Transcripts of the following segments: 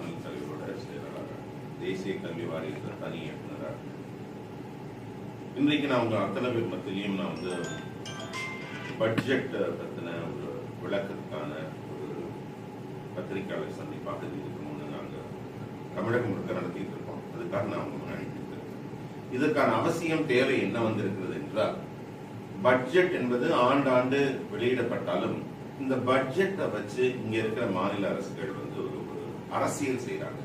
மாநில தலைவரோட செயலாளராக தேசிய கல்வி வாரியத்தில் தனி இயக்குனராக இன்றைக்கு நான் உங்க அத்தனை பேர் மத்தியிலையும் நான் வந்து பட்ஜெட் பற்றின ஒரு விளக்கத்துக்கான ஒரு பத்திரிகையாளர் சந்திப்பாக இதுக்கு நாங்கள் தமிழகம் முழுக்க நடத்திட்டு இருக்கோம். அதுக்காக நான் உங்களுக்கு முன்னாடி இதற்கான அவசியம் தேவை என்ன வந்திருக்கிறது என்றால் பட்ஜெட் என்பது ஆண்டாண்டு வெளியிடப்பட்டாலும் இந்த பட்ஜெட்டை வச்சு இங்க இருக்கிற மாநில அரசுகள் வந்து அரசியல் செய்யறாங்க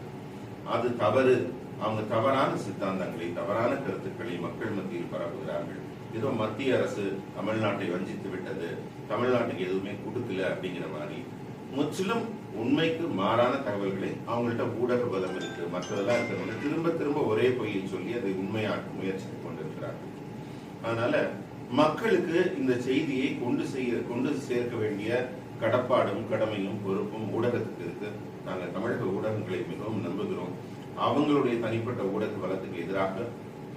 அது தவறு. அவங்க தவறான சித்தாந்தங்களை தவறான கருத்துக்களை மக்கள் மத்தியில் பரப்புகிறார்கள். ஏதோ மத்திய அரசு தமிழ்நாட்டை வஞ்சித்து விட்டது. தமிழ்நாட்டுக்கு எதுவுமே கொடுக்கல அப்படிங்கிற மாதிரி. முற்றிலும் உண்மைக்கு மாறான தகவல்களை அவங்கள்ட்ட ஊடக பலம் இருக்கு. மற்றதெல்லாம் இருக்கிறவங்க திரும்ப திரும்ப ஒரே பொய்யை சொல்லி அதை உண்மையாக்க முயற்சித்துக் கொண்டிருக்கிறார்கள். அதனால மக்களுக்கு இந்த செய்தியை கொண்டு செய்ய கொண்டு சேர்க்க வேண்டிய கடப்பாடும் கடமையும் பொறுப்பும் ஊடகத்துக்கு இருக்கு. நாங்கள் தமிழக ஊடகங்களை மிகவும் நம்புகிறோம். அவங்களுடைய தனிப்பட்ட ஊடக வளத்துக்கு எதிராக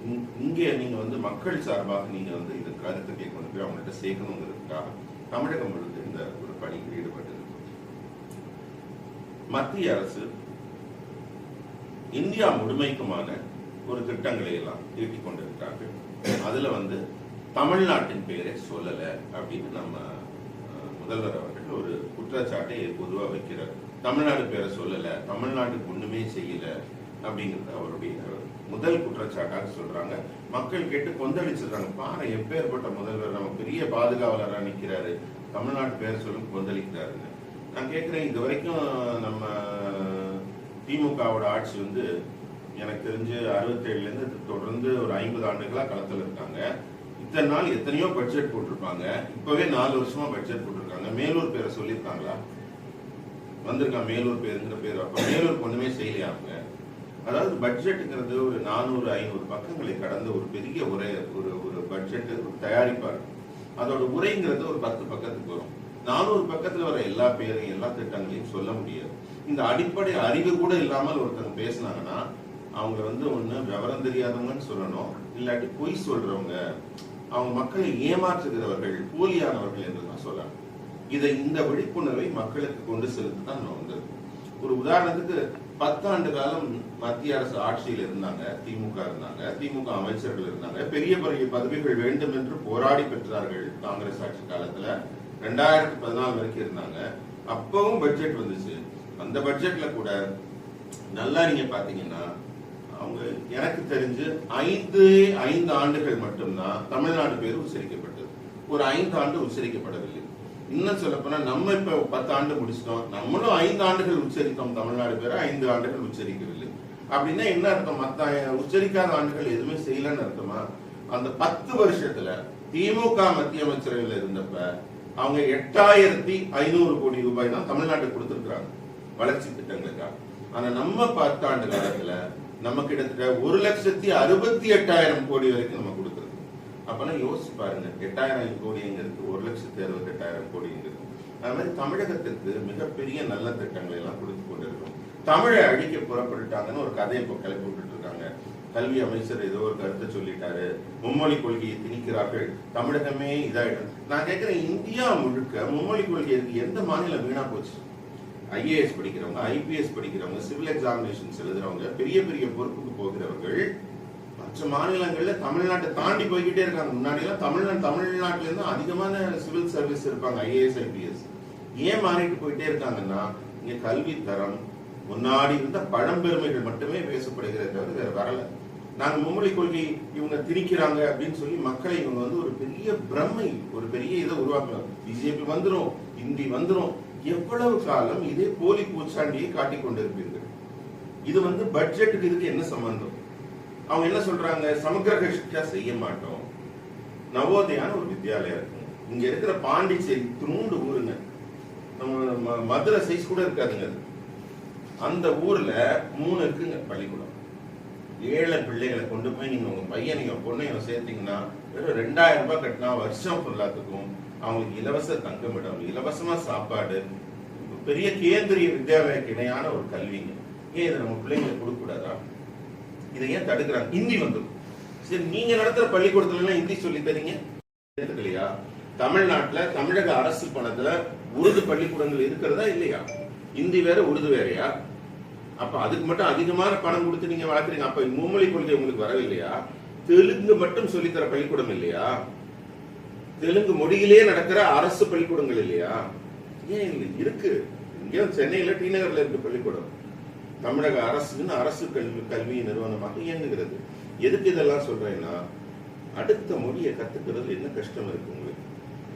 இங்- இங்கே நீங்க வந்து மக்கள் சார்பாக நீங்க வந்து இந்த கருத்துக்களை கொண்டு போய் அவங்கள்ட்ட சேர்க்கணுங்கிறதுக்காக தமிழகம் முழுக்க இந்த ஒரு பணியில் ஈடுபட்டிருக்கு மத்திய அரசு இந்தியா முழுமைக்குமான ஒரு திட்டங்களை எல்லாம் தீட்டிக் கொண்டிருக்கிறார்கள் அதுல வந்து தமிழ்நாட்டின் பெயரை சொல்லல அப்படின்னு நம்ம முதல்வர் அவர்கள் ஒரு குற்றச்சாட்டை பொதுவாக வைக்கிறார். தமிழ்நாடு பேரை சொல்லல தமிழ்நாட்டுக்கு ஒண்ணுமே செய்யல அப்படிங்கிறது அவருடைய முதல் குற்றச்சாட்டாக சொல்றாங்க. மக்கள் கேட்டு கொந்தளிச்சிடுறாங்க. பாரு எப்பேற்பட்ட முதல்வர் நம்ம பெரிய பாதுகாவலராக நிற்கிறாரு தமிழ்நாட்டு பேர் சொல்லும் கொந்தளிக்கிறாருங்க நான் கேட்கிறேன் இது வரைக்கும் நம்ம திமுகவோட ஆட்சி வந்து எனக்கு தெரிஞ்சு அறுபத்தேழுல இருந்து தொடர்ந்து ஒரு ஐம்பது ஆண்டுகளா களத்தில் இருக்காங்க. இத்தனை நாள் எத்தனையோ பட்ஜெட் போட்டிருப்பாங்க. இப்பவே நாலு வருஷமா பட்ஜெட் போட்டிருக்காங்க. மேலூர் பேரை சொல்லியிருக்காங்களா? வந்திருக்கா மேலூர் பேருங்கிற பேர். அப்ப மேலூர் ஒண்ணுமே செய்யலையா அவங்க? அதாவது பட்ஜெட்டுங்கிறது ஒரு நானூறு ஐநூறு பக்கங்களை கடந்த ஒரு பெரிய உரை ஒரு ஒரு பட்ஜெட் ஒரு தயாரிப்பா இருக்கும் அதோட உரைங்கிறது ஒரு பத்து பக்கத்துக்கு வரும். நானூறு பக்கத்துல வர எல்லா பேரையும் எல்லா திட்டங்களையும் சொல்ல முடியாது. இந்த அடிப்படை அறிவு கூட இல்லாமல் ஒருத்தங்க பேசுனாங்கன்னா அவங்க வந்து ஒண்ணு விவரம் தெரியாதவங்கன்னு சொல்லணும். இல்லாட்டி பொய் சொல்றவங்க அவங்க மக்களை ஏமாற்றுகிறவர்கள் போலியானவர்கள் என்று நான் சொல்லலாம். இதை இந்த விழிப்புணர்வை மக்களுக்கு கொண்டு செலுத்த தான் நம்ம ஒரு உதாரணத்துக்கு பத்தாண்டு காலம் மத்திய அரசு ஆட்சியில் இருந்தாங்க திமுக இருந்தாங்க திமுக அமைச்சர்கள் இருந்தாங்க. பெரிய பெரிய பதவிகள் வேண்டும் என்று போராடி பெற்றார்கள் காங்கிரஸ் ஆட்சி காலத்துல. ரெண்டாயிரத்தி பதினாலு வரைக்கும் இருந்தாங்க. அப்பவும் பட்ஜெட் வந்துச்சு. அந்த பட்ஜெட்ல கூட நல்லா நீங்க பாத்தீங்கன்னா அவங்க எனக்கு தெரிஞ்சு ஐந்து ஐந்து ஆண்டுகள் மட்டும்தான் தமிழ்நாடு பேர் உச்சரிக்கப்பட்டது. ஒரு ஐந்து ஆண்டு உச்சரிக்கப்படவில்லை. இன்னும் சொல்ல போனா நம்ம இப்ப பத்து ஆண்டு முடிச்சிட்டோம். நம்மளும் ஐந்து ஆண்டுகள் உச்சரித்தோம். தமிழ்நாடு பேரை ஐந்து ஆண்டுகள் உச்சரிக்கவில்லை. அப்படின்னா என்ன அர்த்தம்? மத்த உச்சரிக்காத ஆண்டுகள் எதுவுமே செய்யலன்னு அர்த்தமா? அந்த பத்து வருஷத்துல திமுக மத்திய அமைச்சரவையில் இருந்தப்ப அவங்க எட்டாயிரத்தி ஐநூறு கோடி ரூபாய் தான் தமிழ்நாட்டுக்கு கொடுத்துருக்காங்க வளர்ச்சி திட்டங்களுக்காக. ஆனா நம்ம பத்தாண்டு காலத்துல நம்ம கிட்டத்தட்ட ஒரு லட்சத்தி அறுபத்தி எட்டாயிரம் கோடி வரைக்கும் நம்ம கொடுக்குறது அப்பனா யோசிச்சு பாருங்க எட்டாயிரம் கோடிங்கிறது ஒரு லட்சத்தி அறுபத்தி எட்டாயிரம் கோடிங்கிறது. அது மாதிரி தமிழகத்திற்கு மிகப்பெரிய நல்ல திட்டங்களை எல்லாம் கொடுத்து கொண்டிருக்கோம். தமிழை அழிக்க புறப்பட்டுட்டாங்கன்னு ஒரு கதையை இப்போ கிளப்பி விட்டுட்டு இருக்காங்க கல்வி அமைச்சர் ஏதோ ஒரு கருத்தை சொல்லிட்டாரு. மும்மொழி கொள்கையை திணிக்கிறார்கள். தமிழகமே இதாயிடும். நான் கேட்கிறேன் இந்தியா முழுக்க மும்மொழி கொள்கை எந்த மாநிலம் வீணா போச்சு? ஐஏஎஸ் படிக்கிறவங்க ஐபிஎஸ் படிக்கிறவங்க சிவில் எக்ஸாமினேஷன்ஸ் எழுதுறவங்க பெரிய பெரிய பொறுப்புக்கு போகிறவர்கள் மற்ற மாநிலங்கள்ல தமிழ்நாட்டை தாண்டி போய்கிட்டே இருக்காங்க. முன்னாடி எல்லாம் தமிழ்நாடு தமிழ்நாட்டுல இருந்து அதிகமான சிவில் சர்வீஸ் இருப்பாங்க ஐஏஎஸ் ஐபிஎஸ் ஏன் மாறிட்டு போயிட்டே இருக்காங்கன்னா இங்க கல்வி தரம் முன்னாடி இருந்த பழம்பெருமைகள் மட்டுமே பேசப்படுகிறது தவிர வேற வரல. நாங்க மும்மொழி கொள்கை இவங்க திணிக்கிறாங்க அப்படின்னு சொல்லி மக்களை இவங்க வந்து ஒரு பெரிய பிரமை ஒரு பெரிய இதை உருவாக்குறாங்க. பிஜேபி வந்துடும் இந்தி வந்துடும் எவ்வளவு காலம் இதே போலி பூச்சாண்டியை காட்டிக் கொண்டிருப்பீர்கள்? இது வந்து பட்ஜெட்டுக்கு இதுக்கு என்ன சம்பந்தம்? அவங்க என்ன சொல்றாங்க? சமக்கிர சிக்ஷா செய்ய மாட்டோம். நவோதயான ஒரு வித்யாலயம் இருக்கும் இங்க இருக்கிற பாண்டிச்சேரி துணுண்டு ஊருங்க. நம்ம ம- மதுரை சைஸ் கூட இருக்காதுங்க அது. அந்த ஊர்ல மூணு இருக்குங்க பள்ளிக்கூடம். ஏழை பிள்ளைகளை கொண்டு போய் நீங்க உங்க பையனையும் பொண்ணையும் சேர்த்தீங்கன்னா வெறும் ரெண்டாயிரம் ரூபாய் கட்டினா வருஷம் ஃபுல்லாத்துக்கும் அவங்களுக்கு இலவச தங்குமிடம் இலவசமா சாப்பாடு பெரிய கேந்திரிய வித்யாலயக்கு இணையான ஒரு கல்விங்க. ஏன் இதை நம்ம பிள்ளைங்களுக்கு கொடுக்க கூடாதா இதை ஏன் தடுக்கிறாங்க? ஹிந்தி வந்துடும் சரி நீங்க நடத்துற பள்ளிக்கூடத்துல எல்லாம் ஹிந்தி சொல்லி தரீங்க? இல்லையா தமிழ்நாட்டுல தமிழக அரசு பணத்துல உருது பள்ளிக்கூடங்கள் இருக்கிறதா இல்லையா? ஹிந்தி வேற உருது வேறையா? அப்ப அதுக்கு மட்டும் அதிகமான பணம் கொடுத்து நீங்க வளர்க்குறீங்க. அப்ப மும்மொழி கொள்கை உங்களுக்கு வரவில்லையா? தெலுங்கு மட்டும் சொல்லித்தர பள்ளிக்கூடம் இல்லையா? தெலுங்கு மொழியிலே நடக்கிற அரசு பள்ளிக்கூடங்கள் இல்லையா? ஏன் இல்லை இருக்கு? இங்கே சென்னையில டி நகர்ல இருக்கு பள்ளிக்கூடம். தமிழக அரசுன்னு அரசு கல்வி கல்வி நிறுவனமாக இயங்குகிறது. எதுக்கு இதெல்லாம் சொல்றேன்னா அடுத்த மொழியை கத்துக்கிறது என்ன கஷ்டம் இருக்கு உங்களுக்கு?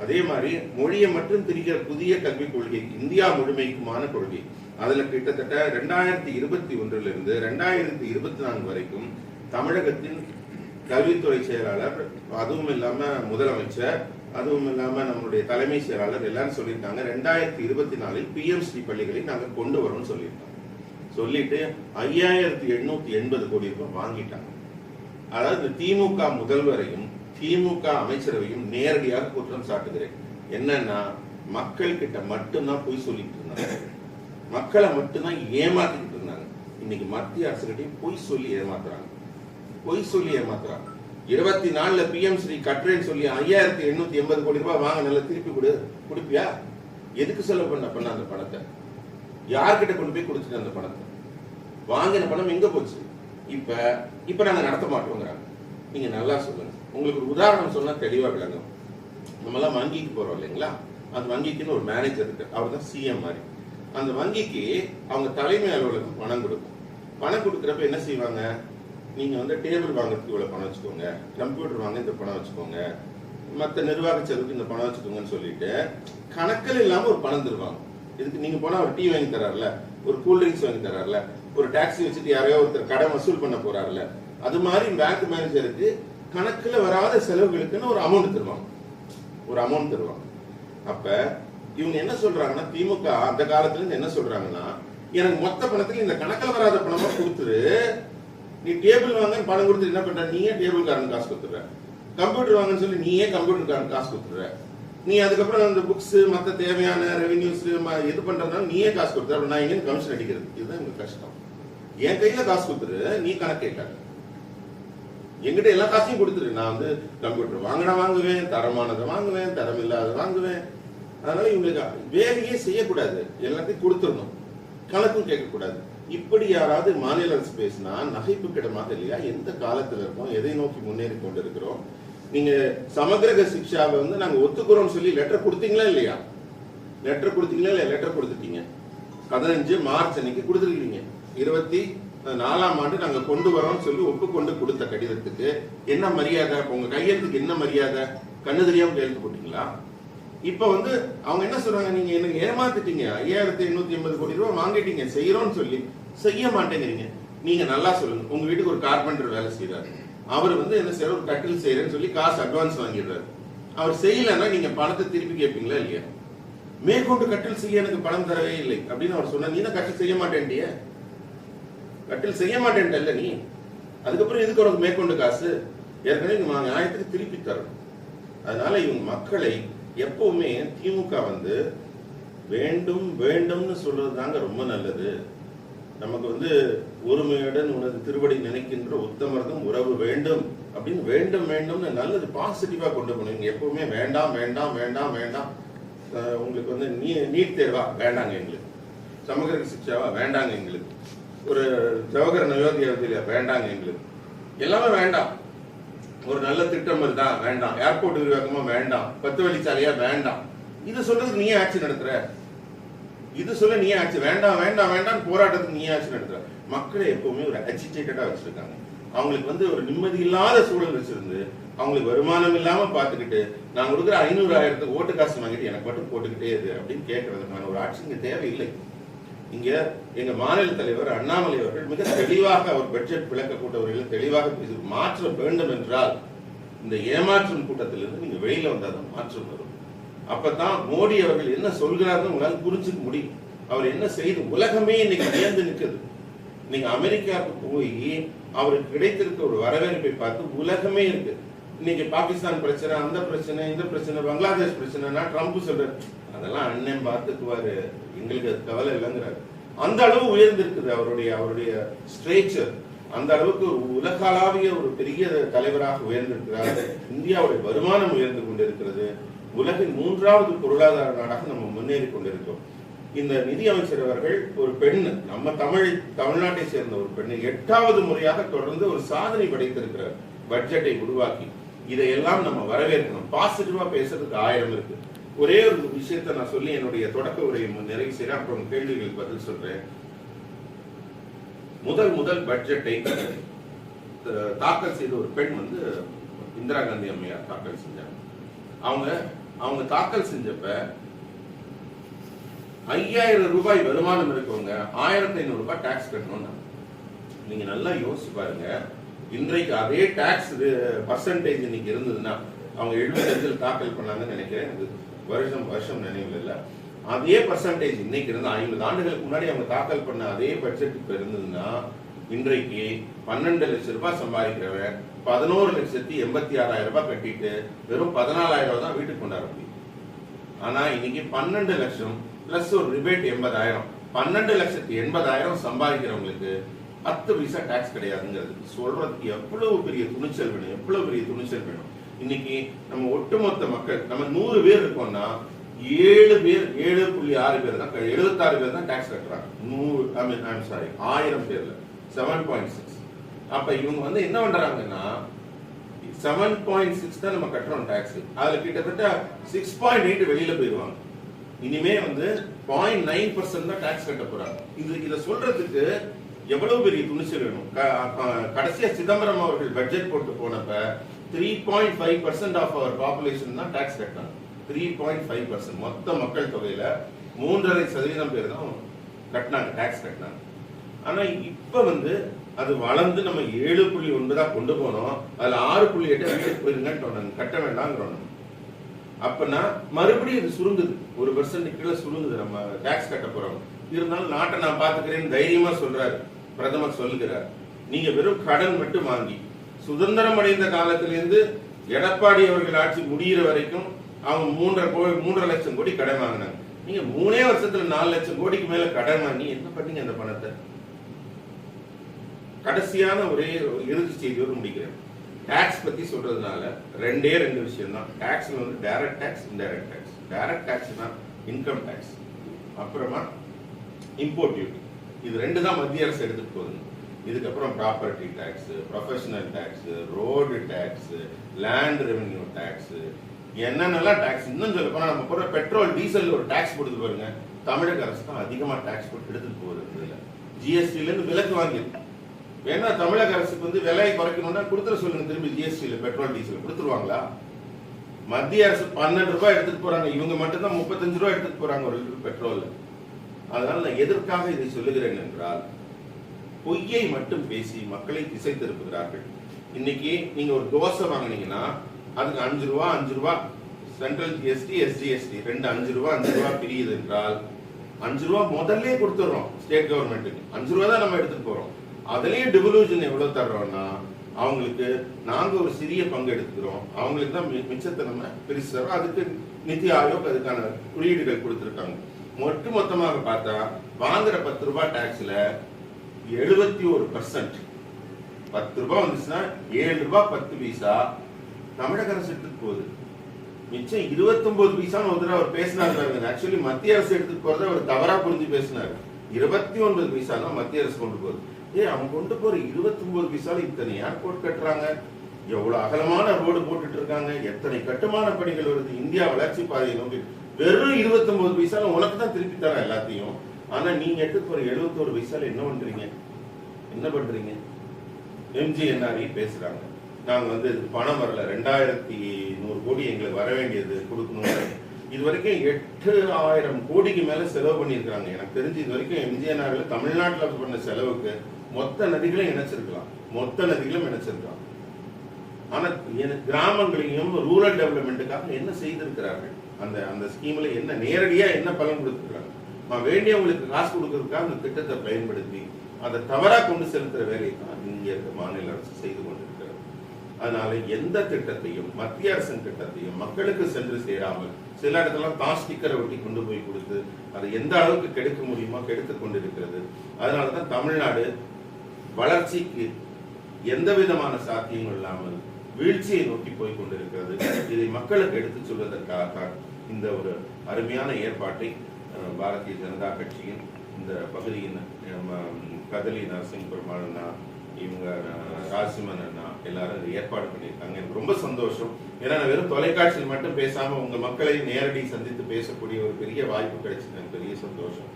அதே மாதிரி மொழியை மட்டும் திரிக்கிற புதிய கல்விக் கொள்கை இந்தியா முழுமைக்குமான கொள்கை. அதுல கிட்டத்தட்ட ரெண்டாயிரத்தி இருபத்தி ஒன்றுல இருந்து ரெண்டாயிரத்தி இருபத்தி நான்கு வரைக்கும் தமிழகத்தின் கல்வித்துறை செயலாளர் அதுவும் இல்லாம முதலமைச்சர் அதுவும் இல்லாம நம்மளுடைய தலைமை செயலாளர் எல்லாரும் சொல்லியிருக்காங்க. ரெண்டாயிரத்தி இருபத்தி நாலில் பிஎம்ஸ்டி பள்ளிகளை நாங்க கொண்டு வரோம்னு சொல்லியிருக்காங்க. சொல்லிட்டு ஐயாயிரத்தி எண்ணூத்தி எண்பது கோடி ரூபாய் வாங்கிட்டாங்க. அதாவது திமுக முதல்வரையும் திமுக அமைச்சரவையும் நேரடியாக குற்றம் சாட்டுகிறேன். என்னன்னா மக்கள் கிட்ட மட்டும்தான் பொய் சொல்லிட்டு இருந்தாங்க. மக்களை மட்டும்தான் ஏமாத்திட்டு இருந்தாங்க. இன்னைக்கு மத்திய அரசுகிட்டையும் பொய் சொல்லி ஏமாத்துறாங்க. பொய் சொல்லி ஏமாத்துறான் இருபத்தி நாலுல பிஎம் ஸ்ரீ கட்டுறேன்னு சொல்லி ஐயாயிரத்தி எண்ணூத்தி எண்பது கோடி ரூபாய் வாங்க நல்லா திருப்பி கொடு கொடுப்பியா? எதுக்கு செலவு பண்ண பண்ண அந்த பணத்தை? யார்கிட்ட கொண்டு போய் கொடுத்துட்டு அந்த பணத்தை? வாங்கின பணம் எங்க போச்சு? இப்ப இப்ப நாங்க நடத்த மாட்டோங்கிறாங்க. நீங்க நல்லா சொல்லுங்க. உங்களுக்கு ஒரு உதாரணம் சொன்னா தெளிவா விளங்கும். நம்ம எல்லாம் வங்கிக்கு போறோம் இல்லைங்களா? அந்த வங்கிக்குன்னு ஒரு மேனேஜர் இருக்கு. அவர் தான் சிஎம் மாதிரி. அந்த வங்கிக்கு அவங்க தலைமை அலுவலகம் பணம் கொடுக்கும். பணம் கொடுக்குறப்ப என்ன செய்வாங்க? நீங்க வந்து டேபிள் வாங்குறதுக்கு இவ்வளோ பணம் வச்சுக்கோங்க கம்ப்யூட்டர் வாங்க இந்த பணம் வச்சுக்கோங்க மற்ற நிர்வாக செலவுக்கு இந்த பணம் வச்சுக்கோங்கன்னு சொல்லிட்டு கணக்கில் இல்லாம ஒரு பணம் தருவாங்க. இதுக்கு நீங்க போனால் ஒரு டீ வாங்கி தராருல ஒரு கூல் ட்ரிங்க்ஸ் வாங்கி தராருல ஒரு டாக்ஸி வச்சுட்டு யாரையோ ஒருத்தர் கடன் வசூல் பண்ண போறாருல அது மாதிரி பேங்க் மேனேஜருக்கு கணக்குல வராத செலவுகளுக்குன்னு ஒரு அமௌண்ட் தருவாங்க. ஒரு அமௌண்ட் தருவாங்க. அப்ப இவங்க என்ன சொல்றாங்கன்னா திமுக அந்த காலத்துல இருந்து என்ன சொல்றாங்கன்னா எனக்கு மொத்த பணத்துல இந்த கணக்கில் வராத பணமா கொடுத்துரு நீ டேபிள் வாங்க பணம் கொடுத்து என்ன பண்ற? நீயே டேபிள் காரன் காசு கொடுத்துற கம்ப்யூட்டர் வாங்கன்னு சொல்லி நீயே கம்ப்யூட்டர் காரன் காசு கொடுத்துற நீ அதுக்கப்புறம் அந்த புக்ஸ் மத்த தேவையான ரெவென்யூஸ் இது பண்றதுனால நீயே காசு கொடுத்துற அப்புறம் நான் எங்க கமிஷன் அடிக்கிறது? இதுதான் எங்க கஷ்டம். என் கையில காசு கொடுத்துரு நீ கணக்கு கேட்காத எங்கிட்ட எல்லா காசையும் கொடுத்துரு நான் வந்து கம்ப்யூட்டர் வாங்கினா வாங்குவேன் தரமானதை வாங்குவேன் தரம் இல்லாத வாங்குவேன். அதனால இவங்களுக்கு வேலையே செய்யக்கூடாது. எல்லாத்தையும் கொடுத்துடணும். கணக்கும் கேட்கக்கூடாது. இப்படி யாராவது மாநில அரசு பேசினா நகைப்பு கிடமாக இல்லையா? எந்த காலத்துல இருக்கோம்? எதை நோக்கி முன்னேறி கொண்டிருக்கிறோம்? நீங்க சமகிரக சிக்ஷாவை வந்து நாங்க ஒத்துக்கிறோம்னு சொல்லி லெட்டர் கொடுத்தீங்களா இல்லையா? லெட்டர் கொடுத்தீங்களா இல்லையா? லெட்டர் கொடுத்துட்டீங்க. பதினஞ்சு மார்ச் அன்னைக்கு கொடுத்துருக்கீங்க. இருபத்தி நாலாம் ஆண்டு நாங்க கொண்டு வரோம்னு சொல்லி ஒப்புக்கொண்டு கொடுத்த கடிதத்துக்கு என்ன மரியாதை? உங்க கையெழுத்துக்கு என்ன மரியாதை? கண்ணு தெரியாம கையெழுத்து போட்டீங்களா? இப்போ வந்து அவங்க என்ன சொல்றாங்க? நீங்க எனக்கு ஏமாத்திட்டீங்க. ஐயாயிரத்தி எண்ணூத்தி எண்பது கோடி ரூபாய் வாங்கிட்டீங்க. செய்யறோம்னு சொல்லி செய்ய மாட்டேங்கிறீங்க. நீங்க நல்லா சொல்லுங்க. உங்க வீட்டுக்கு ஒரு கார்பெண்டர் வேலை செய்யறாரு அவர் வந்து என்ன செய்யற ஒரு கட்டில் செய்யறேன்னு சொல்லி காசு அட்வான்ஸ் வாங்கிடுறாரு. அவர் செய்யலைன்னா நீங்க பணத்தை திருப்பி கேட்பீங்களா இல்லையா? மேற்கொண்டு கட்டில் செய்ய எனக்கு பணம் தரவே இல்லை அப்படின்னு அவர் சொன்னா நீ தான் கட்டில் செய்ய மாட்டேன்டிய கட்டில் செய்ய மாட்டேன்டல்ல நீ. அதுக்கப்புறம் எதுக்கு உனக்கு மேற்கொண்டு காசு? ஏற்கனவே நீங்க நியாயத்துக்கு திருப்பி தரணும். அதனால இவங்க மக்களை எப்பவுமே திமுக வந்து வேண்டும் வேண்டும்னு சொல்றது தாங்க ரொம்ப நல்லது. நமக்கு வந்து ஒருமையுடன் உனது திருவடி நினைக்கின்ற உத்தமர்தம் உறவு வேண்டும் அப்படின்னு வேண்டும் வேண்டும்னு நல்லது பாசிட்டிவா கொண்டு போனீங்க எப்பவுமே வேண்டாம் வேண்டாம் வேண்டாம் வேண்டாம். உங்களுக்கு வந்து நீ நீட் தேர்வா? வேண்டாங்க எங்களுக்கு. சமகர சிக்ஷாவா? வேண்டாங்க எங்களுக்கு. ஒரு ஜவஹர் நவோதயா வேண்டாங்க எங்களுக்கு. எல்லாமே வேண்டாம். ஒரு நல்ல திட்டம் இருந்தா வேண்டாம். ஏர்போர்ட் விரிவாக்கமா வேண்டாம். பத்து வழிச்சாலையா வேண்டாம். இது சொல்றதுக்கு நீ ஆட்சி நடத்துற? இது சொல்ல நீ ஆட்சி வேண்டாம் வேண்டாம் வேண்டாம் போராட்டத்துக்கு நீ ஆட்சி நடத்துற? மக்களை எப்பவுமே ஒரு அஜிடேட்டடா வச்சிருக்காங்க. அவங்களுக்கு வந்து ஒரு நிம்மதி இல்லாத சூழல் வச்சிருந்து அவங்களுக்கு வருமானம் இல்லாம பாத்துக்கிட்டு நான் கொடுக்குற ஐநூறு ஆயிரத்துக்கு ஓட்டு காசு வாங்கிட்டு எனக்கு மட்டும் போட்டுக்கிட்டே இது அப்படின்னு கேட்கறதுக்கான ஒரு ஆட்சி இங்க தேவையில்லை. இங்க எங்க மாநில தலைவர் அண்ணாமலை அவர்கள் மிக தெளிவாக அவர் பட்ஜெட் விளக்க கூட்டவர்கள் தெளிவாக பேசி மாற்ற வேண்டும் என்றால் இந்த ஏமாற்றும் கூட்டத்திலிருந்து நீங்க வெளியில வந்தாதான் மாற்றம் வரும். அப்பதான் மோடி அவர்கள் என்ன சொல்கிறார்னு உங்களால் புரிஞ்சுக்க முடியும். அவர் என்ன செய்து உலகமே இன்னைக்கு வியந்து நிற்குது. நீங்க அமெரிக்காவுக்கு போய் அவருக்கு கிடைத்திருக்க ஒரு வரவேற்பை பார்த்து உலகமே இருக்குது இன்னைக்கு பாகிஸ்தான் பிரச்சனை அந்த பிரச்சனை இந்த பிரச்சனை பங்களாதேஷ் பிரச்சனைனா ட்ரம்ப் சொல்றாரு. அதெல்லாம் அண்ணன் பார்த்துக்குவாரு. எங்களுக்கு அது கவலை இல்லைங்கிறாரு. அந்த அளவு உயர்ந்திருக்குது அவருடைய அவருடைய ஸ்ட்ரேச்சர் அந்த அளவுக்கு உலகளாவிய ஒரு பெரிய தலைவராக உயர்ந்திருக்கிறார். இந்தியாவுடைய வருமானம் உயர்ந்து கொண்டிருக்கிறது. உலகின் மூன்றாவது பொருளாதார நாடாக நம்ம முன்னேறி கொண்டிருக்கோம் இந்த நிதி அமைச்சர் அவர்கள் ஒரு பெண் நம்ம தமிழ் தமிழ்நாட்டை சேர்ந்த ஒரு பெண் எட்டாவது முறையாக தொடர்ந்து ஒரு சாதனை படைத்திருக்கிற பட்ஜெட்டை உருவாக்கி. இதையெல்லாம் நம்ம வரவேற்கணும். பாசிட்டிவா பேசுறதுக்கு ஆயிரம் இருக்கு. ஒரே ஒரு விஷயத்தை நான் சொல்லி என்னுடைய தொடக்க உரையை நிறைவு செய்யறேன் அப்புறம் கேள்விகளுக்கு பதில் சொல்றேன். முதல் முதல் பட்ஜெட்டை தாக்கல் செய்த ஒரு பெண் வந்து இந்திரா காந்தி அம்மையார் தாக்கல் செஞ்சாங்க. அவங்க அவங்க தாக்கல் செஞ்சப்ப ஐயாயிரம் ரூபாய் வருமானம் இருக்கவங்க ஆயிரத்தி ஐநூறு ரூபாய் டாக்ஸ் கட்டணும் நீங்க நல்லா யோசிச்சு பாருங்க. இன்றைக்கு அதே டாக்ஸ் பர்சன்டேஜ் இன்னைக்கு இருந்ததுன்னா அவங்க எழுபத்தஞ்சில் தாக்கல் பண்ணாங்கன்னு நினைக்கிறேன். எனக்கு வருஷம் வருஷம் நினைவில் இல்லை. அதே பர்சன்டேஜ் இன்னைக்கு இருந்தால் ஐம்பது ஆண்டுகளுக்கு முன்னாடி அவங்க தாக்கல் பண்ண அதே பட்ஜெட் இப்போ இருந்ததுன்னா இன்றைக்கு பன்னெண்டு லட்சம் ரூபாய் சம்பாதிக்கிறவன் பதினோரு லட்சத்தி எண்பத்தி ஆறாயிரம் ரூபாய் கட்டிட்டு வெறும் பதினாலாயிரம் ரூபாய் தான் வீட்டுக்கு கொண்டாட முடியும். ஆனா இன்னைக்கு பன்னெண்டு லட்சம் பிளஸ் ஒரு ரிபேட் எண்பதாயிரம். பன்னெண்டு லட்சத்தி எண்பதாயிரம் சம்பாதிக்கிறவங்களுக்கு பத்து பைசா டாக்ஸ் கிடையாதுங்கிறது. சொல்றதுக்கு எவ்வளவு பெரிய துணிச்சல் வேணும் எவ்வளவு பெரிய துணிச்சல் வேணும். இன்னைக்கு நம்ம ஒட்டுமொத்த மக்கள் நம்ம நூறு பேர் இருக்கோம்னா ஏழு பேர் ஏழு புள்ளி ஆறு பேர் தான் எழுபத்தாறு பேர் தான் டாக்ஸ் கட்டுறாங்க. நூறு ஐ மீன் ஐம் சாரி ஆயிரம் பேர்ல. செவன் பாயிண்ட் சிக்ஸ் அப்ப இவங்க வந்து என்ன பண்றாங்கன்னா செவன் பாயிண்ட் சிக்ஸ் தான் நம்ம கட்டுறோம் டாக்ஸ் அதுல கிட்டத்தட்ட சிக்ஸ் பாயிண்ட் எயிட் வெளியில போயிடுவாங்க. இனிமே வந்து பாயிண்ட் நைன் பர்சன்ட் தான் டாக்ஸ் கட்ட போறாங்க. இது இதை சொல்றதுக்கு எவ்வளவு பெரிய துணிச்சல் வேணும்? க- கடைசியா சிதம்பரம் அவர்கள் பட்ஜெட் போட்டு போனப்ப three point five percent of our population தான் டாக்ஸ் கட்டினாங்க த்ரீ பாயிண்ட் ஃபைவ் பர்சன்ட் மொத்த மக்கள் தொகையில மூன்றரை சதவீதம் பேர் தான் கட்டினாங்க டாக்ஸ் கட்டினாங்க. ஆனா இப்ப வந்து அது வளர்ந்து நம்ம ஏழு புள்ளி ஒன்பதா கொண்டு போனோம். அதுல ஆறு புள்ளி எட்டு வீட்டுக்கு போயிருங்கன்னு கட்ட வேண்டாங்கிறோம் அப்பனா மறுபடியும் இது சுருங்குது. ஒரு பர்சன்ட் கீழே சுருங்குது. நம்ம டாக்ஸ் கட்ட போறோம் இருந்தாலும் நாட்டை நான் பாத்துக்கிறேன்னு தைரியமா சொல்றாரு. பிரதமர் சொல்லுகிறார் நீங்க வெறும் கடன் மட்டும் வாங்கி சுதந்திரம் அடைந்த காலத்திலிருந்து எடப்பாடி அவர்கள் ஆட்சி முடிகிற வரைக்கும் அவங்க மூன்றரை கோடி மூன்றரை லட்சம் கோடி கடன் வாங்கினாங்க. நீங்க மூணே வருஷத்துல நாலு லட்சம் கோடிக்கு மேல கடன் வாங்கி என்ன பண்ணீங்க அந்த பணத்தை? கடைசியான ஒரே இறுதி செய்தியோடு முடிக்கிறேன். டேக்ஸ் பத்தி சொல்றதுனால ரெண்டே ரெண்டு விஷயம் தான் டேக்ஸ் வந்து direct tax indirect tax direct டேக்ஸ்னா income tax அப்புறமா இம்போர்ட் டியூட்டி இது ரெண்டு தான் மத்திய அரசு எடுத்துட்டு போகுது. இதுக்கப்புறம் property tax professional tax road tax land revenue tax என்னென்னலாம் டேக்ஸ் இன்னும் சொல்ல போனால் நம்ம போகிற பெட்ரோல் டீசல் ஒரு டேக்ஸ் கொடுத்து பாருங்க. தமிழக அரசு தான் அதிகமாக டேக்ஸ் போட்டு எடுத்துட்டு போகிறது இதில் ஜிஎஸ்டிலேருந்து விலக்கு வாங்கியிருக்கு. வேணா தமிழக அரசுக்கு வந்து விலையை குறைக்கணும்னா கொடுத்துட சொல்லுங்க. திரும்பி ஜிஎஸ்டியில் பெட்ரோல் டீசல் கொடுத்துருவாங்களா? மத்திய அரசு பன்னெண்டு ரூபாய் எடுத்துட்டு போறாங்க. இவங்க மட்டும்தான் முப்பத்தஞ்சு ரூபாய் எடுத்துட்டு போறாங்க ஒரு லிட்டர் பெட்ரோல் அதனால் நான் எதற்காக இதை சொல்லுகிறேன் என்றால் பொய்யை மட்டும் பேசி மக்களை திசை திருப்புகிறார்கள் இன்னைக்கு நீங்க ஒரு தோசை வாங்குனீங்கன்னா அதுக்கு அஞ்சு ரூபா அஞ்சு ரூபா சென்ட்ரல் ஜிஎஸ்டி எஸ்டி ரெண்டு அஞ்சு ரூபா அஞ்சு ரூபா பிரியுது என்றால் அஞ்சு ரூபா முதல்ல கொடுத்துடுறோம் ஸ்டேட் கவர்மெண்ட்டுக்கு அஞ்சு ரூபா தான் நம்ம எடுத்துட்டு போறோம். அதுலயே டிவலூஷன் எவ்வளவு தர்றோம்னா அவங்களுக்கு நாங்க ஒரு சிறிய பங்கு எடுத்துக்கிறோம். அவங்களுக்கு தான் மிச்சத்தை நம்ம பிரிச்சு தரோம் அதுக்கு நிதி ஆயோக் அதுக்கான குறியீடுகள் கொடுத்துருக்காங்க. ஒட்டு மொத்தமாக பார்த்தா வாங்குற பத்து ரூபாய் டாக்ஸ்ல எழுபத்தி ஒரு பர்சன்ட் பத்து ரூபாய் வந்துச்சுன்னா ஏழு ரூபாய் பத்து பைசா தமிழக அரசு எடுத்துட்டு போகுது. மிச்சம் 29 பைசான்னு ஒரு தடவை அவர் பேசினார் பாருங்க. ஆக்சுவலி மத்திய அரசு எடுத்துட்டு போறத அவர் தவறா புரிஞ்சு பேசினாரு. இருபத்தி ஒன்பது பைசா தான் மத்திய அரசு கொண்டு போகுது. ஏ அவங்க கொண்டு போற 29 பைசால இத்தனை ஏர்போர்ட் கட்டுறாங்க. எவ்வளவு அகலமான ரோடு போட்டுட்டு இருக்காங்க. எத்தனை கட்டுமான பணிகள் வருது. இந்தியா வளர்ச்சி பாதையை நோக்கி வெறும் 29 பைசால உனக்கு தான் திருப்பி தரேன் எல்லாத்தையும். ஆனா நீங்க எடுத்து போற 71 பைசால என்ன பண்றீங்க? என்ன பண்றீங்க? எம்ஜிஎன்ஆர்இ பேசுறாங்க. நாங்க வந்து பணம் வரல. ரெண்டாயிரத்தி நூறு கோடி எங்களுக்கு வர வேண்டியது கொடுக்கணும் இது வரைக்கும் எட்டு ஆயிரம் கோடிக்கு மேல செலவு பண்ணியிருக்காங்க எனக்கு தெரிஞ்சு இது வரைக்கும் எம்ஜிஎன்ஆர்ல தமிழ்நாட்டில் பண்ண செலவுக்கு மொத்த நதிகளும் இணைச்சிருக்கலாம். மொத்த நதிகளும் இணைச்சிருக்கலாம். ஆனா கிராமங்களையும் ரூரல் டெவலப்மெண்ட்டுக்காக என்ன செய்திருக்கிறார்கள்? அந்த அந்த ஸ்கீம்ல என்ன நேரடியா என்ன பலன் கொடுத்துருக்காங்க வேண்டியவங்களுக்கு காசு கொடுக்கறதுக்காக அந்த திட்டத்தை பயன்படுத்தி அதை தவறா கொண்டு செலுத்துற வேலையை தான் இங்க இருக்க மாநில அரசு செய்து கொண்டிருக்கிறது. அதனால எந்த திட்டத்தையும் மத்திய அரசின் திட்டத்தையும் மக்களுக்கு சென்று சேராமல் சில இடத்துல தான் ஸ்டிக்கரை ஒட்டி கொண்டு போய் கொடுத்து அதை எந்த அளவுக்கு கெடுக்க முடியுமோ கெடுத்து கொண்டிருக்கிறது. அதனாலதான் தமிழ்நாடு வளர்ச்சிக்கு எந்த விதமான சாத்தியமும் இல்லாமல் வீழ்ச்சியை நோக்கி போய் கொண்டிருக்கிறது. இதை மக்களுக்கு எடுத்துச் சொல்வதற்காகத்தான் இந்த ஒரு அருமையான ஏற்பாட்டை பாரதிய ஜனதா கட்சியின் இந்த பகுதியின் கதலி நரசிங் பெருமாள் அண்ணா இவங்க அஹ், ராசிமன் அண்ணா எல்லாரும் ஏற்பாடு பண்ணியிருக்காங்க. எனக்கு ரொம்ப சந்தோஷம். ஏன்னா நான் வெறும் தொலைக்காட்சியில் மட்டும் பேசாம உங்க மக்களை நேரடி சந்தித்து பேசக்கூடிய ஒரு பெரிய வாய்ப்பு கிடைச்சது. எனக்கு பெரிய சந்தோஷம்.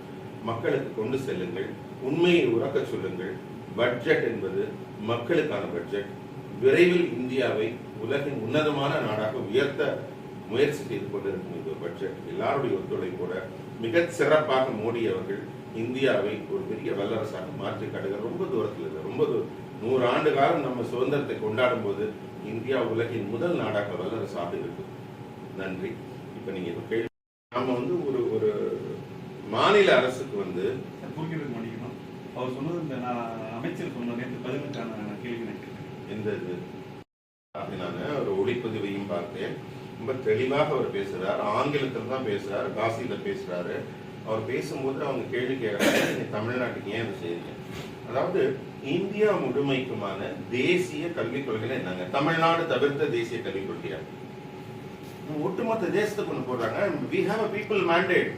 மக்களுக்கு கொண்டு செல்லுங்கள். உண்மையை உறக்க சொல்லுங்கள். பட்ஜெட் என்பது மக்களுக்கான பட்ஜெட். விரைவில் இந்தியாவை உலகின் உன்னதமான நாடாக உயர்த்த முயற்சி செய்து கொண்டிருக்கும் இந்த பட்ஜெட் எல்லாருடைய ஒத்துழைப்போட மிக சிறப்பாக மோடி அவர்கள் இந்தியாவை ஒரு பெரிய வல்லரசாக மாற்றி காட்டுகிற ரொம்ப தூரத்தில் இல்லை ரொம்ப நூறு ஆண்டு காலம் நம்ம சுதந்திரத்தை கொண்டாடும் போது இந்தியா உலகின் முதல் நாடாக வல்லரசாக இருக்கு. நன்றி. இப்ப நீங்க இப்ப கேள்வி நாம வந்து ஒரு ஒரு மாநில அரசுக்கு வந்து குறுக்கிட்டு மன்னிக்கணும். அவர் சொன்னது இந்த நான் அமைச்சர் சொன்ன நேற்று பதிலுக்கான கேள்வி நான் கேட்டேன் எந்த இது? அப்படி நான் ஒரு ஒளிப்பதிவையும் பார்த்தேன். ரொம்ப தெளிவாக அவர் பேசுறார். ஆங்கிலத்தில் தான் பேசுறாரு காசியில பேசுறாரு. அவர் பேசும்போது அவங்க கேள்வி கேட்கறாங்க நீங்க தமிழ்நாட்டுக்கு ஏன் இதை அதாவது இந்தியா முழுமைக்குமான தேசிய கல்விக் கொள்கை என்னங்க தமிழ்நாடு தவிர்த்த தேசிய கல்விக் கொள்கையா? ஒட்டுமொத்த தேசத்துக்கு ஒண்ணு போடுறாங்க. We have a people mandate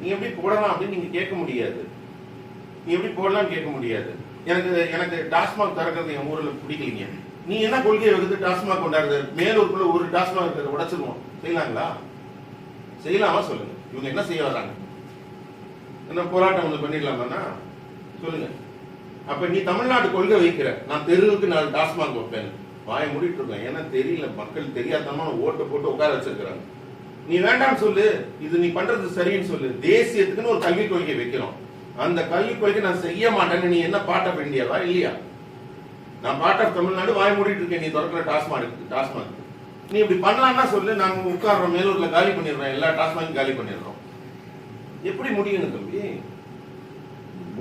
நீ எப்படி போடலாம் அப்படின்னு நீங்க கேட்க முடியாது. நீ எப்படி போடலாம்னு கேட்க முடியாது. எனக்கு எனக்கு டாஸ்மாக் திறக்கிறது என் ஊர்ல பிடிக்கலீங்க. நீ என்ன கொள்கையை வகுத்து டாஸ்மாக் கொண்டாடுறது மேலூருக்குள்ள ஒரு டாஸ்மாக் இருக்கிறத உடைச்சிருவோம். செய்யலாங்களா? செய்யலாமா சொல்லுங்க. இவங்க என்ன செய்ய வராங்க? என்ன போராட்டம் வந்து பண்ணிடலாமாண்ணா சொல்லுங்க. அப்ப நீ தமிழ்நாடு கொள்கை வைக்கிற. நான் தெருவுக்கு நாலு டாஸ்மாக் வைப்பேன். வாய மூடிட்டு இருக்கேன் ஏன்னா தெரியல. மக்கள் தெரியாதமா ஓட்டு போட்டு உட்கார வச்சிருக்கிறாங்க. நீ வேண்டாம் சொல்லு. இது நீ பண்றது சரின்னு சொல்லு. தேசியத்துக்குன்னு ஒரு கல்விக் கொள்கை வைக்கிறோம். அந்த கல்விக் கொள்கை நான் செய்ய மாட்டேன்னு நீ என்ன பாட்ட வேண்டியவா? இல்லையா? நான் பார்ட் ஆஃப் தமிழ்நாடு வாய் மூடிட்டு இருக்கேன். நீ திறக்கிற டாஸ்மாக் டாஸ்மாக் நீ இப்படி பண்ணலாம்னா சொல்லு நாங்க உட்கார்றோம் மேலூர்ல காலி பண்ணிடுறோம் எல்லா டாஸ்மாகும் காலி பண்ணிடுறோம். எப்படி முடியுங்க தம்பி?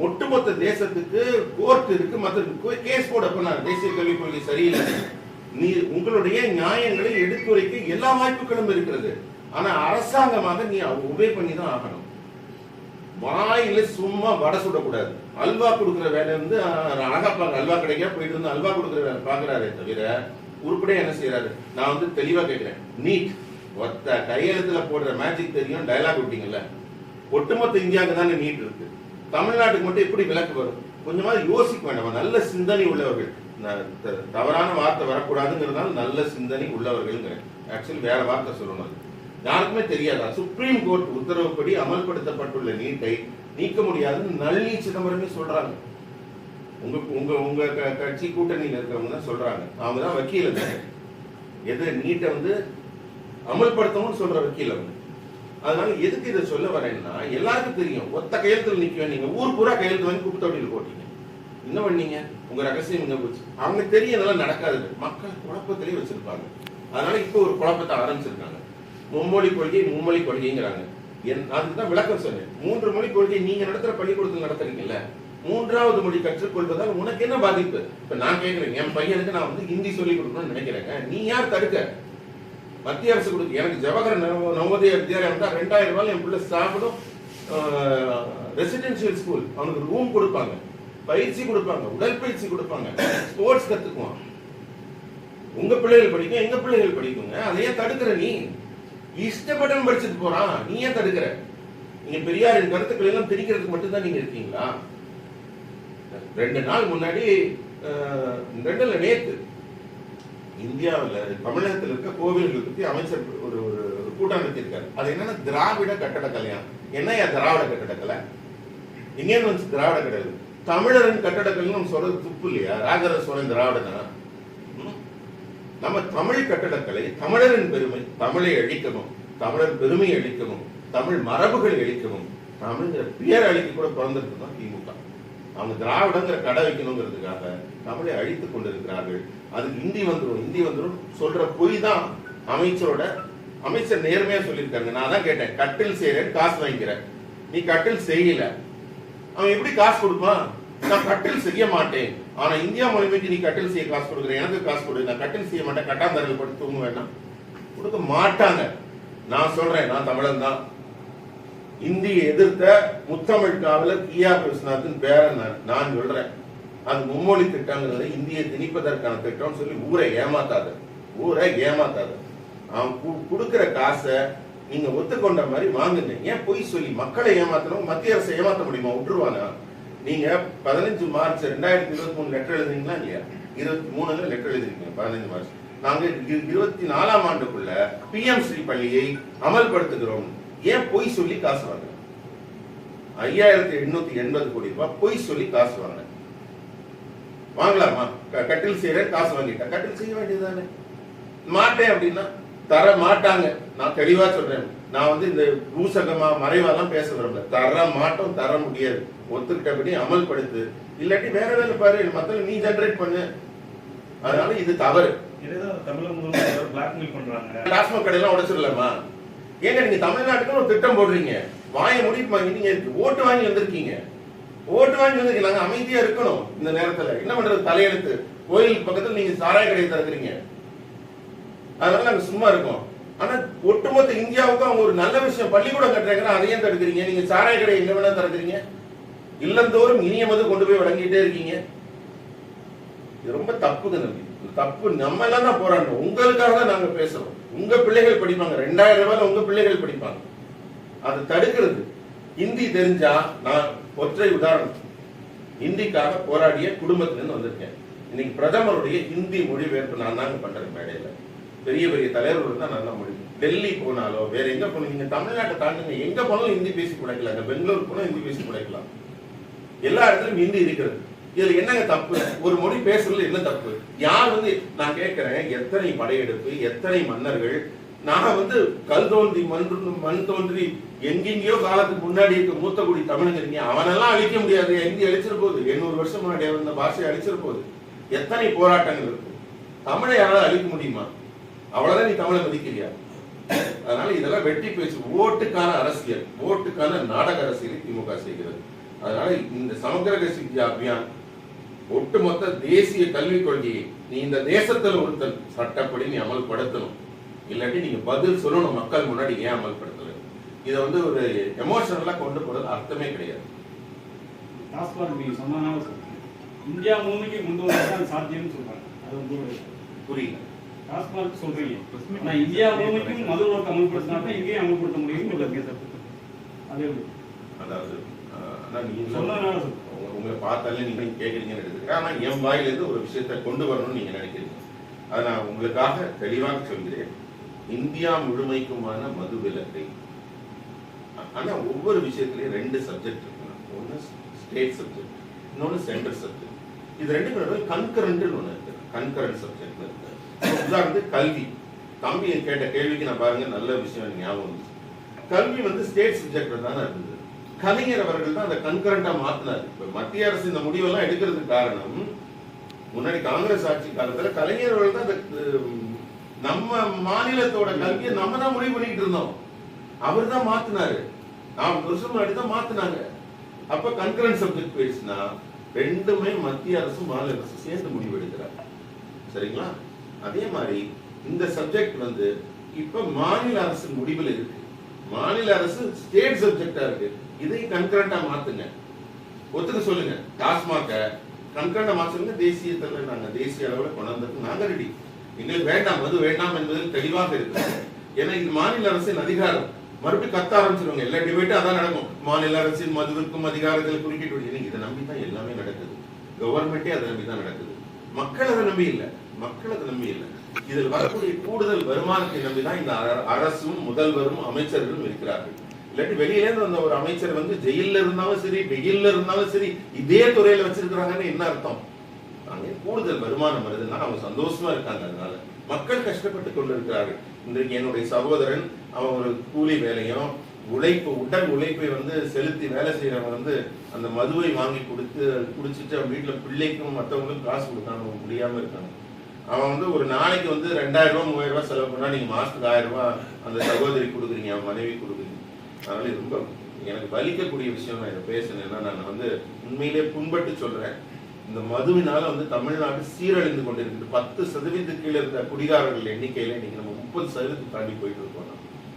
ஒட்டுமொத்த தேசத்துக்கு கோர்ட் இருக்கு மற்ற கேஸ் போட பண்ணாரு தேசிய கல்விக் கொள்கை சரியில்லை. நீ உங்களுடைய நியாயங்களை எடுத்துரைக்க எல்லா வாய்ப்புகளும் இருக்கிறது. ஆனா அரசாங்கமாக நீ உபே பண்ணி தான் ஆகணும். வாயில சும்மா வடை சுடக்கூடாது. அல்வா கொடுக்குற வேலை வந்து அஹ், அழகா பாக்க அல்வா கிடைக்கா போயிட்டு வந்து அல்வா கொடுக்குற வேலை பாக்குறாரே தவிர உருப்படியா என்ன செய்யறாரு நான் வந்து தெளிவா கேட்கிறேன் நீட் ஒத்த கையெழுத்துல போடுற மேஜிக் தெரியும் டைலாக் விட்டீங்கல்ல ஒட்டுமொத்த இந்தியாவுக்கு தானே நீட் இருக்கு. தமிழ்நாட்டுக்கு மட்டும் எப்படி விலக்கு வரும்? கொஞ்சமா யோசிக்க வேண்டாம். நல்ல சிந்தனை உள்ளவர்கள். தவறான வார்த்தை வரக்கூடாதுங்கிறதால நல்ல சிந்தனை உள்ளவர்கள்ங்கிறேன். ஆக்சுவலி வேற வார்த்தை சொல்லணும். யாருக்குமே தெரியாதா? சுப்ரீம் கோர்ட் உத்தரவுப்படி அமல்படுத்தப்பட்டுள்ள நீட்டை நீக்க முடியாதுன்னு நளினி சிதம்பரமே சொல்றாங்க. உங்க உங்க உங்க க- கட்சி கூட்டணியில் இருக்கிறவங்க தான் சொல்றாங்க. அவங்க தான் வக்கீல் எது நீட்டை வந்து அமல்படுத்தணும்னு சொல்ற வக்கீல் அவங்க. அதனால எதுக்கு இதை சொல்ல வரேன்னா எல்லாருக்கும் தெரியும். ஒத்த கையெழுத்துல நிக்க நீங்க. ஊர் பூரா கையெழுத்து வாங்கி குப்பை தொட்டியில் போட்டீங்க. என்ன பண்ணீங்க? உங்க ரகசியம் என்ன போச்சு? அவங்க தெரியும் இதெல்லாம் நடக்காது. மக்கள் குழப்பத்திலேயே வச்சிருப்பாங்க. அதனால இப்போ ஒரு குழப்பத்தை ஆரம்பிச்சிருக்காங்க. மும்மொழி கொள்கை மும்மொழி கொள்கைங்கிறாங்க. என் அதுக்கு தான் விளக்கம் சொன்னேன். மூன்று மொழி கொள்கை நீங்க நடத்துற பள்ளிக்கூடத்தில் நடத்துறீங்கல்ல மூன்றாவது மொழி கற்றுக்கொள்வதால் உனக்கு என்ன பாதிப்பு? இப்ப நான் கேட்கிறேன் என் பையனுக்கு நான் வந்து ஹிந்தி சொல்லி கொடுக்கணும்னு நினைக்கிறேங்க. நீ யார் தடுக்க? மத்திய அரசு கொடுக்கு எனக்கு ஜவஹர் நவ- நவோதய வித்யாலயம் வந்தா ரெண்டாயிரம் ரூபாய் என் பிள்ளை சாப்பிடும் ரெசிடென்சியல் ஸ்கூல் அவனுக்கு ரூம் கொடுப்பாங்க பயிற்சி கொடுப்பாங்க உடற்பயிற்சி கொடுப்பாங்க ஸ்போர்ட்ஸ் கத்துக்குவான். உங்க பிள்ளைகள் படிக்கும் எங்க பிள்ளைகள் படிக்குங்க. அதையே தடுக்கிற நீ. இஷ்டப்பட்டவன் படிச்சுட்டு போறான். நீ ஏன் தடுக்கிற? நீங்க பெரியாரின் கருத்துக்கள் எல்லாம் திணிக்கிறதுக்கு மட்டும்தான் நீங்க இருக்கீங்களா? ரெண்டு நாள் முன்னாடி ரெண்டுல நேத்து இந்தியாவில் தமிழகத்தில் இருக்க கோவில்கள் பத்தி அமைச்சர் ஒரு ஒரு கூட்டம் நடத்தியிருக்காரு. அது என்னன்னா திராவிட கட்டடக்கலையா என்னையா திராவிட கட்டடக்கலை எங்கேருந்து வந்து திராவிட கட்டடக்கலை தமிழரின் கட்டடக்கலைன்னு நம்ம சொல்றது துப்பு இல்லையா? ராஜராஜ சோழன் திராவிடனா? ம்? நம்ம தமிழ் கட்டடக்கலை தமிழரின் பெருமை தமிழை அழிக்கவும் தமிழர் பெருமை அழிக்கவும் தமிழ் மரபுகளை அழிக்கவும் தமிழ்ங்கிற பேர் அழிக்க கூட பிறந்திருக்கு தான் திமுக? அவங்க திராவிடங்கிற கடை வைக்கணுங்கிறதுக்காக தமிழை அழித்துக் கொண்டிருக்கிறார்கள். அதுக்கு இந்தி வந்துடும் இந்தி வந்துடும் சொல்ற பொய் தான் அமைச்சரோட அமைச்சர் நேர்மையா சொல்லியிருக்காங்க நான் தான் கேட்டேன் கட்டில் செய்யறேன் காசு வாங்கிக்கிறேன். நீ கட்டில் செய்யல. அவன் எப்படி காசு கொடுப்பான்? நான் கட்டில் செய்ய மாட்டேன். ஆனா இந்தியா மொழிமைக்கு நீ கட்டில் செய்ய காசு கொடுக்குற எனக்கு காசு கொடு. நான் கட்டில் செய்ய மாட்டேன். கட்டாந்தரையில் படுத்து தூங்க வேண்டாம். கொடுக்க மாட்டாங்க. நான் சொல்றேன் நான் தமிழன் தான். இந்தியை எதிர்த்த முத்தமிழ் காவலர் கியா விஸ்வநாதன் பேரன் நான். நான் சொல்றேன். அது மும்மொழி திட்டங்கிறது இந்தியை திணிப்பதற்கான திட்டம்னு சொல்லி ஊரை ஏமாத்தாது ஊரை ஏமாத்தாது. அவன் கு- கொடுக்கிற காசை நீங்க ஒத்துக்கொண்ட மாதிரி வாங்குங்க. ஏன் பொய் சொல்லி மக்களை ஏமாத்தணும்? மத்திய அரசை ஏமாத்த முடியுமா? விட்டுருவானா? நீங்க பதினஞ்சு மார்ச் ரெண்டாயிரத்தி இருபத்தி மூணு லெட்டர் எழுதுறீங்களா இல்லையா? இருபத்தி மூணுல லெட்டர் எழுதிருக்கீங்க பதினஞ்சு மார்ச். நாங்க இரு- இருபத்தி நாலாம் ஆண்டுக்குள்ள பிஎம் ஸ்ரீ பள்ளியை அமல்படுத்துகிறோம். ஏன் பொய் சொல்லி காசு வாங்க? ஐயாயிரத்தி எண்ணூத்தி எண்பது கோடி ரூபாய் பொய் சொல்லி காசு வாங்க. வாங்கலாமா? க- கட்டில் செய்யற காசு வாங்கிட்டா கட்டில் செய்ய வேண்டியதானே மாட்டேன் அப்படின்னா? தர மாட்டாங்க. நான் தெளிவா சொல்றேன். நான் வந்து இந்த பூசகமா மறைவாலாம் பேச விரும்பல. தர மாட்டோம் தர முடியாது. ஒத்துக்கிட்டபடி அமல்படுத்து. இல்லாட்டி வேற வேலை பாரு மத்தல நீ ஜெனரேட் பண்ணு. அதனால இது தவறு. டாஸ்மாக் கடையெல்லாம் உடைச்சிடலாமா? ஏங்க நீங்க தமிழ்நாட்டுக்கு ஒரு திட்டம் போடுறீங்க. வாயை முடிப்பு வாங்கி நீங்க ஓட்டு வாங்கி வந்திருக்கீங்க. ஓட்டு வாங்கி வந்திருக்கீங்க அமைதியா இருக்கணும் இந்த நேரத்துல. என்ன பண்றது? தலையெழுத்து. கோயில் பக்கத்துல நீங்க சாராய கடையை திறக்கிறீங்க. அதனால நாங்க சும்மா இருக்கோம். ஆனா ஒட்டுமொத்த இந்தியாவுக்கும் அவங்க ஒரு நல்ல விஷயம் பள்ளிக்கூடம் கட்டுறாங்கன்னா அதையும் தடுக்கிறீங்க. நீங்க சாராய கடை எங்க வேணா திறக்கிறீங்க. இல்லந்தோறும் இனிய மது கொண்டு போய் வழங்கிட்டே இருக்கீங்க. இது ரொம்ப தப்புங்க தம்பி. தப்பு. நம்ம எல்லாம் தான் போராடணும். உங்களுக்காக தான் நாங்க பேசுறோம். உங்க பிள்ளைகள் படிப்பாங்க. ரெண்டாயிரம் ரூபாய் உங்க பிள்ளைகள் படிப்பாங்க. அதை தடுக்கிறது. ஹிந்தி தெரிஞ்சா நான் ஒற்றை உதாரணம். ஹிந்திக்காக போராடிய குடும்பத்திலிருந்து வந்திருக்கேன். இன்னைக்கு பிரதமருடைய ஹிந்தி மொழிபெயர்ப்பு நான் தாங்க பண்றேன் மேடையில. பெரிய பெரிய தலைவர்கள் தான் நல்ல மொழி டெல்லி போனாலோ வேற எங்க போனாலும் நீங்க தமிழ்நாட்டை தாண்டுங்க. எங்க போனாலும் ஹிந்தி பேசி குடைக்கலாங்க பெங்களூர் போனா ஹிந்தி பேசி குடைக்கலாம் எல்லா இடத்துலயும் ஹிந்தி இருக்கிறது. இதுல என்னங்க தப்பு? ஒரு மொழி பேசுறதுல என்ன தப்பு? யார் வந்து நான் கேட்கிறேன் எத்தனை படையெடுப்பு எத்தனை மன்னர்கள்? நான் வந்து கல் தோன்றி மண் மண் தோன்றி எங்கெங்கயோ காலத்துக்கு முன்னாடி இருக்க மூத்த குடி தமிழங்க அவனெல்லாம் அழிக்க முடியாது. ஹிந்தி அழிச்சிட போகுது எண்ணூறு வருஷம் முன்னாடி அந்த பாஷையை அழிச்சிட போகுது எத்தனை போராட்டங்கள் இருக்கு தமிழை யாராவது அழிக்க முடியுமா? அவ்வளவுதான் நீ தமிழை மதிக்கிறியா அதனால இதெல்லாம் வெட்டி பேச்சு. ஓட்டுக்கான அரசியல் ஓட்டுக்கான நாடக அரசியலை திமுக செய்கிறது. அதனால இந்த சமக்கிர கசித்யா அபியான் ஒட்டுமொத்த தேசிய கல்விக் கொள்கையை நீ இந்த தேசத்துல ஒருத்தன் சட்டப்படி நீ அமல்படுத்தணும். இல்லாட்டி நீங்க பதில் சொல்லணும் மக்கள் முன்னாடி ஏன் அமல்படுத்தல? இதை வந்து ஒரு எமோஷனலா கொண்டு போறது அர்த்தமே கிடையாது. இந்தியா முழுமைக்கு வந்தா சாத்தியம்னு சொல்றாங்க. அது உங்களுடைய புரியல. டாஸ்மாக் சொல்றீங்க. ஆனா இந்தியா முழுமைக்கும் மது விலக்கு அமல்படுத்தினா தான் இங்கேயும் அமல்படுத்த முடியும் அது? அதாவது நீங்க சொன்னதுனால சொல்றேன். உங்க- உங்களை பார்த்தாலே நீங்க கேக்குறீங்கன்னு எடுத்துக்கிறேன் ஆனா என் வாயிலிருந்து ஒரு விஷயத்தை கொண்டு வரணும்னு நீங்க நினைக்கிறீங்க. அதை நான் உங்களுக்காக தெளிவாக சொல்கிறேன். இந்தியா முழுமைக்குமான மது விலக்கை. ஆனா ஒவ்வொரு விஷயத்திலயும் ரெண்டு சப்ஜெக்ட் இருக்கு. ஒன்னு ஸ்டேட் சப்ஜெக்ட் இன்னொன்னு சென்ட்ரல் சப்ஜெக்ட் இது ரெண்டு நடுவில் கன்கரண்ட் ஒண்ணு இருக்கு. கன்கரண்ட் சப்ஜெக்ட் உதாரணத்துக்கு கல்வி. தம்பி கேட்ட கேள்விக்கு நான் பாருங்க நல்ல விஷயம் ஞாபகம் கல்வி வந்து ஸ்டேட் சப்ஜெக்ட் தானே இருந்தது. கலைஞர் அவர்கள் தான் அதை கன்கரண்டா மாத்தினார். இப்ப மத்திய அரசு இந்த முடிவெல்லாம் எடுக்கிறதுக்கு காரணம் முன்னாடி காங்கிரஸ் ஆட்சி காலத்துல கலைஞர் அவர்கள் தான் நம்ம மாநிலத்தோட கல்வியை நம்ம தான் முடிவு பண்ணிட்டு இருந்தோம். அவர் தான் மாத்தினாரு. நாற்பது வருஷம் முன்னாடி தான் மாத்தினாங்க. அப்ப கன்கரண்ட் சப்ஜெக்ட் போயிடுச்சுன்னா ரெண்டுமே மத்திய அரசு மாநில அரசு சேர்ந்து முடிவு எடுக்கிறார் சரிங்களா? அதே மாதிரி இந்த சப்ஜெக்ட் வந்து இப்ப மாநில அரசு முடிவில் இருக்கு. மாநில அரசு ஸ்டேட் சப்ஜெக்டா இருக்கு. இதை கன்கரண்டா மாத்துங்க. ஒத்துக்க சொல்லுங்க. டாஸ்மாக கண்கண்ட மாற்றுங்க தேசிய தலைவர் நாங்க தேசிய அளவில் கொண்டு நாங்கள் நாங்க ரெடி எங்களுக்கு வேண்டாம். அது வேண்டாம் என்பதில் தெளிவாக இருக்கு. ஏன்னா இது மாநில அரசின் அதிகாரம். மறுபடியும் கத்த ஆரம்பிச்சிருவாங்க. எல்லா டிபேட்டும் அதான் நடக்கும். மாநில அரசின் மதுவிற்கும் அதிகாரத்தில் குறுக்கிட்டு விடுங்க இதை நம்பி தான் எல்லாமே நடக்குது. கவர்மெண்டே அதை நம்பி தான் நடக்குது. மக்கள் அதை நம்பி இல்லை. மக்கள் அதை நம்பி இல்லை. இதில் வரக்கூடிய கூடுதல் வருமானத்தை நம்பி தான் இந்த அரசும் முதல்வரும் அமைச்சர்களும் இருக்கிறார்கள். இல்லாட்டி வெளியில இருந்து வந்த ஒரு அமைச்சர் வந்து ஜெயில்ல இருந்தாலும் சரி வெயில்ல இருந்தாலும் சரி இதே துறையில வச்சிருக்கிறாங்கன்னு என்ன அர்த்தம்? அங்கே கூடுதல் வருமானம் வருதுன்னா அவங்க சந்தோஷமா இருக்காங்க அதனால மக்கள் கஷ்டப்பட்டு கொண்டிருக்கிறார்கள். இன்றைக்கு என்னுடைய சகோதரன் அவன் ஒரு கூலி வேலையும் உழைப்பு உடல் உழைப்பை வந்து செலுத்தி வேலை செய்யறவன் வந்து அந்த மதுவை வாங்கி கொடுத்து குடிச்சிட்டு அவன் வீட்டுல பிள்ளைக்கும் மற்றவங்களுக்கும் காசு கொடுக்காம முடியாம இருக்காங்க அவன் வந்து ஒரு நாளைக்கு வந்து ரெண்டாயிரம் ரூபா மூவாயிரம் ரூபாய் செலவு பண்ணா நீங்க மாசத்துக்கு ஆயிரம் ரூபாய் அந்த சகோதரி கொடுக்குறீங்க அவன் மனைவி கொடுக்குறீங்க. அதனால இது ரொம்ப எனக்கு வலிக்கக்கூடிய விஷயம் நான் இதை பேசுனேன்னா நான் வந்து உண்மையிலே புண்பட்டு சொல்றேன். இந்த மதுவினால வந்து தமிழ்நாடு சீரழிந்து கொண்டிருக்கு பத்து சதவீதத்துக்கு கீழே இருந்த குடிகாரர்கள் எண்ணிக்கையில இன்னைக்கு நம்ம முப்பது சதவீதத்துக்கு தாண்டி போயிட்டு இருக்கோம்.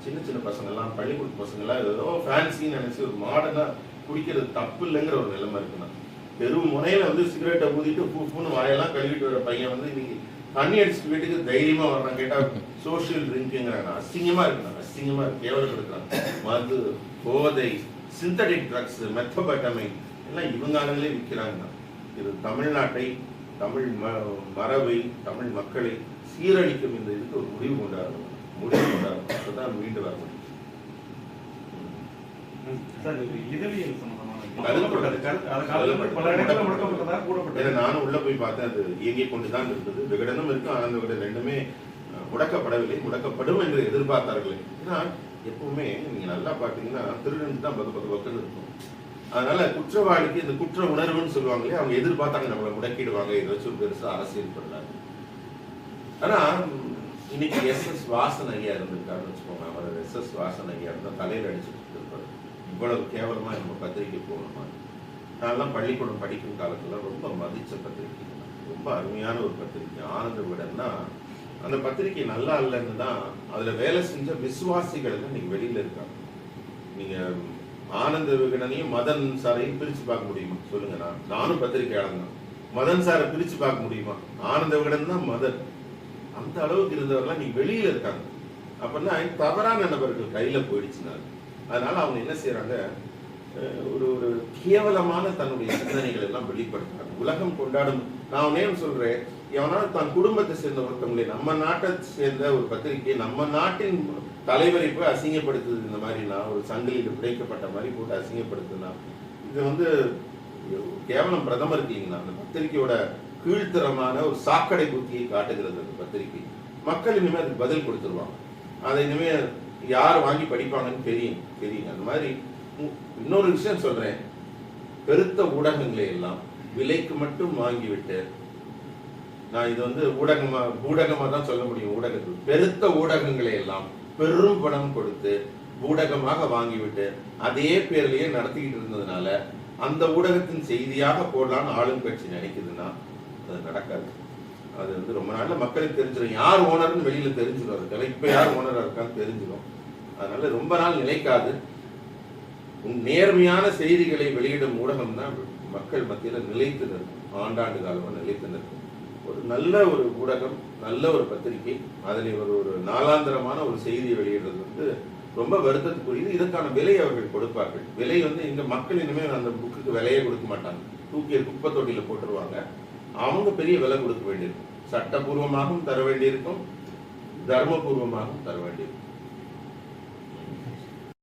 சின்ன சின்ன பசங்க எல்லாம் பள்ளிக்கூட பசங்க எல்லாம் ஏதோ ஃபேன்சின்னு நினைச்சு ஒரு மாடனா குடிக்கிறது தப்பு இல்லைங்கிற ஒரு நிலைமை இருக்குண்ணா. தெரு முனையில வந்து சிகரெட்டை ஊதிட்டு பூ பூன்னு வாயெல்லாம் கழுவிட்டு வர பையன் வந்து இன்னைக்கு தண்ணி அடிச்சுட்டு வீட்டுக்கு தைரியமா வர்றாங்க கேட்டா சோஷியல் ட்ரிங்கிங்கிறாங்க அசிங்கமா இருக்கிறாங்க அசிங்கமா இருக்கு. கேவலப்படுத்துறாங்க மது போதை சிந்தடிக் ட்ரக்ஸ் மெத்தபட்டமை எல்லாம் இவங்க ஆளுங்களே விற்கிறாங்க இது தமிழ்நாட்டை தமிழ் ம- மரபை தமிழ் மக்களை சீரழிக்கும் இந்த இதுக்கு ஒரு முடிவு கொண்டாடணும் முடிவு கொண்டாடணும் அப்பதான் மீண்டு வர முடியும் சார் இது நானும் உள்ள போய் பார்த்தேன். அது இயங்கிக் கொண்டுதான் இருந்தது. விகடனும் இருக்கு ஆனந்த விகடன் ரெண்டுமே முடக்கப்படவில்லை. முடக்கப்படும் என்று எதிர்பார்த்தார்கள். ஏன்னா எப்பவுமே நீங்க நல்லா பாத்தீங்கன்னா திருடன் தான் பது பது பக்கம் இருக்கும். அதனால குற்றவாளிக்கு இந்த குற்ற உணர்வுன்னு சொல்லுவாங்களே அவங்க எதிர்பார்த்தாங்க நம்மளை முடக்கிடுவாங்க. இதை வச்சு ஒரு பெருசா அரசியல் பண்ணாங்க ஆனா இன்னைக்கு எஸ் எஸ் வாசன் ஐயா இருந்திருக்காருன்னு வச்சுக்கோங்க அவர் எஸ் எஸ் வாசன் ஐயா இருந்தா தலையில அடிச்சுட்டு இவ்வளவு கேவலமாக நம்ம பத்திரிக்கை போகணுமா? நான்லாம் பள்ளிக்கூடம் படிக்கும் காலத்தில் ரொம்ப மதித்த பத்திரிக்கை. ரொம்ப அருமையான ஒரு பத்திரிக்கை. ஆனந்த விடன்னா அந்த பத்திரிக்கை நல்லா இல்லைன்னு தான் அதில் வேலை செஞ்ச விசுவாசிகள் எல்லாம் இன்னைக்கு வெளியில் இருக்காங்க. நீங்கள் ஆனந்த விகடனையும் மதன் சாரையும் பிரித்து பார்க்க முடியுமா? சொல்லுங்க நான் நானும் பத்திரிகையாளர் தான். மதன் சாரை பிரித்து பார்க்க முடியுமா? ஆனந்த விகடன் தான் மதன். அந்த அளவுக்கு இருந்தவர்கள்லாம் நீங்கள் வெளியில் இருக்காங்க. அப்படின்னா தவறான நபர்கள் கையில் போயிடுச்சுனாரு அதனால அவங்க என்ன செய்யறாங்க ஒரு ஒரு கேவலமான தன்னுடைய சிந்தனைகள் எல்லாம் வெளிப்படுத்துறாங்க. உலகம் கொண்டாடும் நான் உன்னே சொல்கிறேன் சொல்றேன் தன் குடும்பத்தை சேர்ந்த ஒருத்தவங்களே நம்ம நாட்டை சேர்ந்த ஒரு பத்திரிகை நம்ம நாட்டின் தலைவரை போய் அசிங்கப்படுத்துது இந்த மாதிரினா ஒரு சங்கிலியில் பிடைக்கப்பட்ட மாதிரி போட்டு அசிங்கப்படுத்துனா இது வந்து கேவலம் பிரதமருக்கு இல்லைங்களா? அந்த பத்திரிகையோட கீழ்த்தரமான ஒரு சாக்கடை புத்தியை காட்டுகிறது அந்த பத்திரிகை. மக்கள் இனிமேல் அதுக்கு பதில் கொடுத்துருவாங்க. அதை இனிமேல் யார் வாங்கி படிப்பாங்கன்னு தெரியும் தெரியும். அந்த மாதிரி இன்னொரு விஷயம் சொல்றேன். பெருத்த ஊடகங்களை எல்லாம் விலைக்கு மட்டும் வாங்கிவிட்டு நான் இது வந்து ஊடகமா ஊடகமா தான் சொல்ல முடியும் ஊடகத்தில். பெருத்த ஊடகங்களை எல்லாம் பெரும் பணம் கொடுத்து ஊடகமாக வாங்கிவிட்டு அதே பேர்லயே நடத்திக்கிட்டு இருந்ததுனால அந்த ஊடகத்தின் செய்தியாக போடலான்னு ஆளும் கட்சி நினைக்குதுன்னா அது நடக்காது. அது வந்து ரொம்ப நாள்ல மக்களுக்கு தெரிஞ்சிடும் யார் ஓனர்னு வெளியில தெரிஞ்சிடும் அதுக்கெல்லாம் இப்ப யார் ஓனரா இருக்கான்னு தெரிஞ்சிடும் அதனால ரொம்ப நாள் நிலைக்காது. உன் நேர்மையான செய்திகளை வெளியிடும் ஊடகம் தான் மக்கள் மத்தியில நிலைத்து நிற்கும். ஆண்டாண்டு காலமாக நிலைத்து நிற்கும். ஒரு நல்ல ஒரு ஊடகம் நல்ல ஒரு பத்திரிகை அதனை ஒரு ஒரு நாளாந்திரமான ஒரு செய்தியை வெளியிடுறது வந்து ரொம்ப வருத்தத்துக்குரியது. இதற்கான விலை அவர்கள் கொடுப்பார்கள். விலை வந்து இந்த மக்கள் இனிமேல் அந்த புக்குக்கு விலையே கொடுக்க மாட்டாங்க. தூக்கி குப்பை தொட்டியில போட்டுருவாங்க. அவங்க பெரிய விலை கொடுக்க வேண்டியிருக்கும். சட்டபூர்வமாகவும் தர வேண்டியிருக்கும். தர்மபூர்வமாகவும் தர வேண்டியிருக்கும்.